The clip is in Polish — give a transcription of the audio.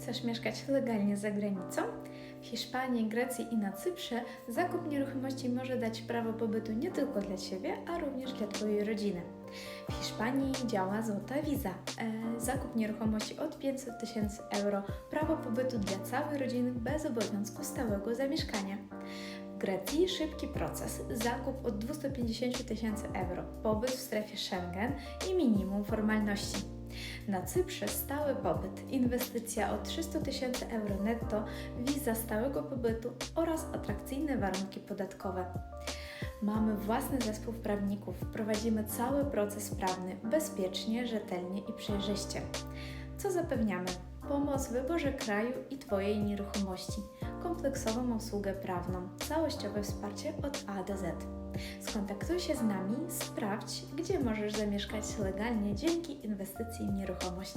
Chcesz mieszkać legalnie za granicą? W Hiszpanii, Grecji i na Cyprze zakup nieruchomości może dać prawo pobytu nie tylko dla Ciebie, a również dla Twojej rodziny. W Hiszpanii działa złota wiza. E, zakup nieruchomości od 500 tysięcy euro, prawo pobytu dla całej rodziny bez obowiązku stałego zamieszkania. W Grecji szybki proces, zakup od 250 tysięcy euro, pobyt w strefie Schengen i minimum formalności. Na Cyprze stały pobyt, inwestycja o 300 tysięcy euro netto, wiza stałego pobytu oraz atrakcyjne warunki podatkowe. Mamy własny zespół prawników, prowadzimy cały proces prawny bezpiecznie, rzetelnie i przejrzyście. Co zapewniamy? Pomoc w wyborze kraju i Twojej nieruchomości, kompleksową usługę prawną, całościowe wsparcie od A do Z. Skontaktuj się z nami, sprawdź, możesz zamieszkać legalnie dzięki inwestycji w nieruchomość.